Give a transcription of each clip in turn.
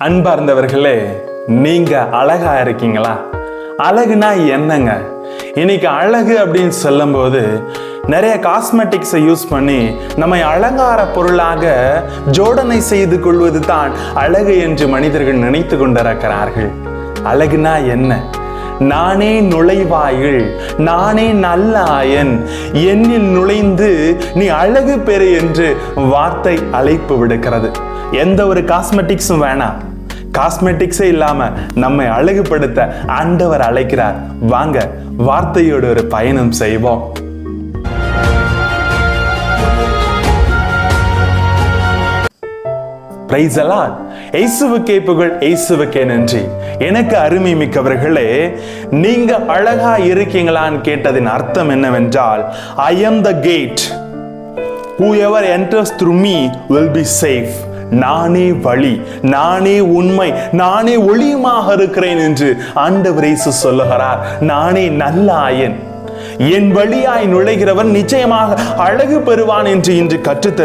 அன்பார்ந்தவர்களே நீங்க அழகா இருக்கீங்களா? அழகுனா என்னங்க? இன்னைக்கு அழகு அப்படின்னு சொல்லும்போது நிறைய காஸ்மெட்டிக்ஸை யூஸ் பண்ணி நம்மை அலங்கார பொருளாக ஜோடனை செய்து கொள்வது தான் அழகு என்று மனிதர்கள் நினைத்து கொண்டிருக்கிறார்கள். அழகுனா என்ன? நானே நுழைவாயில் நானே நல்ல ஆயன். என்னில் நுழைந்து நீ அழகு பெறு என்று வார்த்தை அழைப்பு விடுக்கிறது. எந்த ஒரு காஸ்மெட்டிக்ஸும் வேணாம். காஸ்மெட்டிக்ஸே இல்லாம நம்மை அழகுபடுத்த ஆண்டவர் அழைக்கிறார். வாங்க வார்த்தையோட ஒரு பயணம் செய்வோம். பிரைஸ் எல்லாம் புகழ் நன்றி. எனக்கு அருமை மிக்கவர்களே நீங்க அழகா இருக்கீங்களான்னு கேட்டதின் அர்த்தம் என்னவென்றால் I am the gate whoever enters through me will be safe நானே வழி நானே உண்மை நானே ஒளியுமாக இருக்கிறேன் என்று ஆண்டவர் இயேசு சொல்லுகிறார். நானே நல்ல ஆயன். என் வழியாய் நுழைகிறவன் நிச்சயமாக அழகு பெறுவான் என்று இன்று கற்றுத்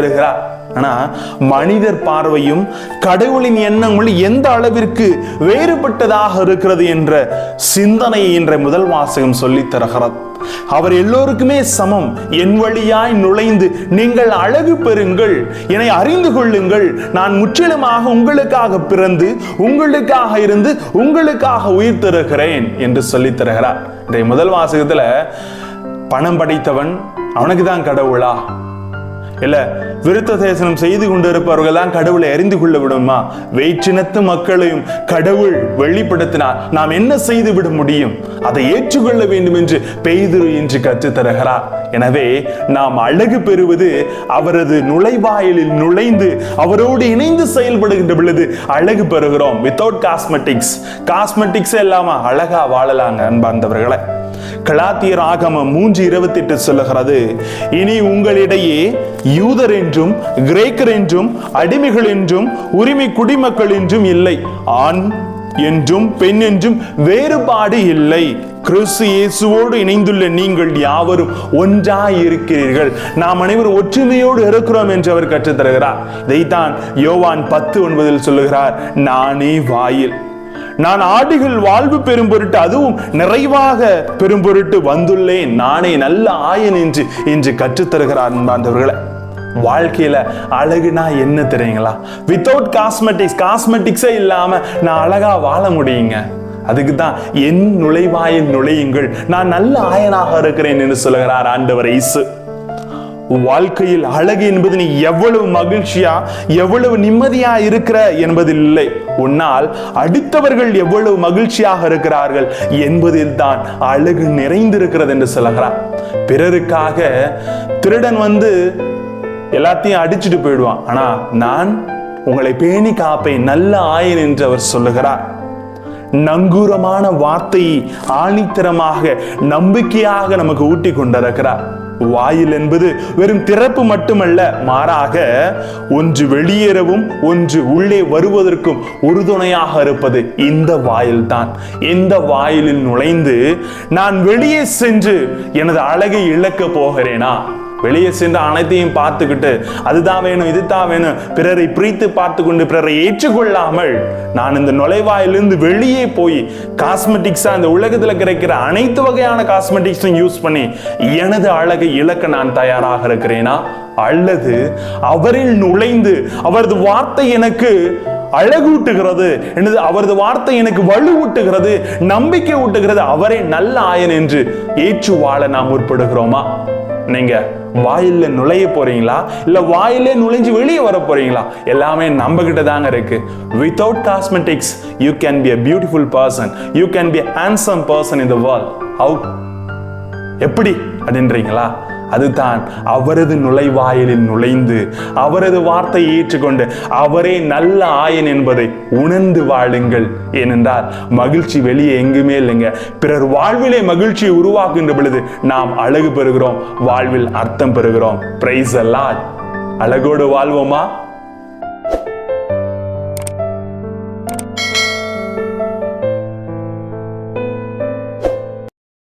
ஆனால் மனிதர் பார்வையும் கடவுளின் எண்ணங்களும் எந்த அளவிற்கு வேறுபட்டதாக இருக்கிறது என்ற சிந்தனையை என்ற முதல் வாசகம் சொல்லி தருகிறது. அவர் எல்லோருக்குமே சமம். என் வழியாய் நுழைந்து நீங்கள் அழகு பெறுங்கள். என்னை அறிந்து கொள்ளுங்கள். நான் முற்றிலுமாக உங்களுக்காக பிறந்து உங்களுக்காக இருந்து உங்களுக்காக உயிர் தருகிறேன் என்று சொல்லித் தருகிறார். இன்றைய முதல் வாசகத்துல பணம் படைத்தவன் அவனுக்கு தான் கடவுளா? இல்ல விருத்த தேசனம் செய்து கொண்டிருப்பவர்கள் தான் கடவுளை அறிந்து கொள்ள விடுமா வேற்றினத்து மக்களையும் கடவுள் வெளிப்படுத்தினார். நாம் என்ன செய்து விட முடியும்? அதை ஏற்றுக்கொள்ள வேண்டும் என்று பெய்திரு என்று கற்றுத் தருகிறார் எனவே நாம் அழகு பெறுவது அவரது நுழைவாயிலில் நுழைந்து அவரோடு இணைந்து செயல்படுகின்ற பொழுது அழகு பெறுகிறோம். வித்தவுட் காஸ்மெட்டிக்ஸ் காஸ்மெட்டிக்ஸ் இல்லாம அழகா வாழலாங்க அன்பார்ந்தவர்களை. கலாத்தியர் ஆகமம் மூன்று இருபத்தி எட்டு சொல்லுகிறது இனி உங்களிடையே யூதர் என்றும் கிரேக்கர் என்றும் அடிமைகள் என்றும் உரிமை குடிமக்கள் என்றும் இல்லை. ஆண் என்றும் பெண் என்றும் வேறுபாடு இல்லை. கிறிஸ்து இயேசுவோடு இணைந்துள்ள நீங்கள் யாவரும் ஒன்றாய் இருக்கிறீர்கள் நாம் அனைவரும் ஒற்றுமையோடு இருக்கிறோம் என்று அவர் கற்றுத்தருகிறார். இதைத்தான் யோவான் பத்து ஒன்பதில் சொல்லுகிறார் நானே வாயில். நான் ஆடுகள் வாழ்வு பெறும் பொருட்டு அதுவும் நிறைவாக பெறும் பொருட்டு வந்துள்ளேன். நானே நல்ல ஆயன் என்று இன்று கற்றுத்தருகிறார் அன்பார்ந்தவர்களை வாழ்க்கையில அழகுனா என்ன தெரியுங்களா? வித்தவுட் காஸ்மெட்டிக்ஸ் காஸ்மெட்டிக்ஸே இல்லாம நான் அழகா வாழ முடியுங்க. அதுக்கு தான் என் நுழைவாயில் நுழையுங்கள். நான் நல்ல ஆயனாக இருக்கிறேன் என்று சொல்லுகிறார் ஆண்டவர் இசு வாழ்க்கையில் அழகு என்பது நீ எவ்வளவு மகிழ்ச்சியா எவ்வளவு நிம்மதியா இருக்கிற என்பதில் இல்லை உன்னால் அடுத்தவர்கள் எவ்வளவு மகிழ்ச்சியாக இருக்கிறார்கள் என்பதில் தான் அழகு நிறைந்திருக்கிறது என்று சொல்லுகிறார் பிறருக்காக திருடன் வந்து எல்லாத்தையும் அடிச்சுட்டு போயிடுவான். ஆனா நான் உங்களை பேணி காப்பேன் நல்ல ஆயன் என்று அவர் சொல்லுகிறார். நங்கூரமான வார்த்தையை ஆணித்தரமாக நம்பிக்கையாக நமக்கு ஊட்டி கொண்டிருக்கிறார். வாயில் என்பது வெறும் திறப்பு மட்டுமல்ல. மாறாக ஒன்று வெளியேறவும் ஒன்று உள்ளே வருவதற்கும் உறுதுணையாக இருப்பது இந்த வாயில்தான். இந்த வாயிலில் நுழைந்து நான் வெளியே சென்று எனது அழகை இழக்க போகிறேனா? வெளியே சென்று அனைத்தையும் பார்த்துக்கிட்டு அதுதான் வேணும் இதுதான் வேணும். பிறரை பிரித்து பார்த்து கொண்டு பிறரை ஏற்றுக்கொள்ளாமல் நான் இந்த நுழைவாயிலிருந்து வெளியே போய் காஸ்மெட்டிக்ஸா இந்த உலகத்தில் கிடைக்கிற அனைத்து வகையான காஸ்மெட்டிக்ஸும் யூஸ் பண்ணி எனது அழகை இழக்க நான் தயாராக இருக்கிறேனா? அல்லது அவரில் நுழைந்து அவரது வார்த்தை எனக்கு அழகூட்டுகிறது எனது அவரது வார்த்தை எனக்கு வலுவூட்டுகிறது நம்பிக்கை ஊட்டுகிறது அவரே நல்ல ஆயன் என்று ஏற்று வாழ நாம் முற்படுகிறோமா நீங்க வாயில நுழைய போறீங்களா? இல்ல வாயிலே நுழைஞ்சு வெளியே வர போறீங்களா? எல்லாமே நம்ம கிட்ட தாங்க இருக்கு. Without cosmetics you can be a beautiful person you can be handsome person in the world how எப்படி அப்படின்றீங்களா? அதுதான் அவரது நுழைவாயிலில் நுழைந்து அவரது வார்த்தையை ஏற்றுக்கொண்டு அவரே நல்ல ஆயன் என்பதை உணர்ந்து வாழுங்கள். ஏனென்றால் மகிழ்ச்சி வெளியே எங்குமே இல்லைங்க. பிறர் வாழ்விலே மகிழ்ச்சியை உருவாக்குகின்ற பொழுது நாம் அழகு பெறுகிறோம் வாழ்வில் அர்த்தம் பெறுகிறோம். பிரைஸ் அல்லாட் அழகோடு வாழ்வோமா?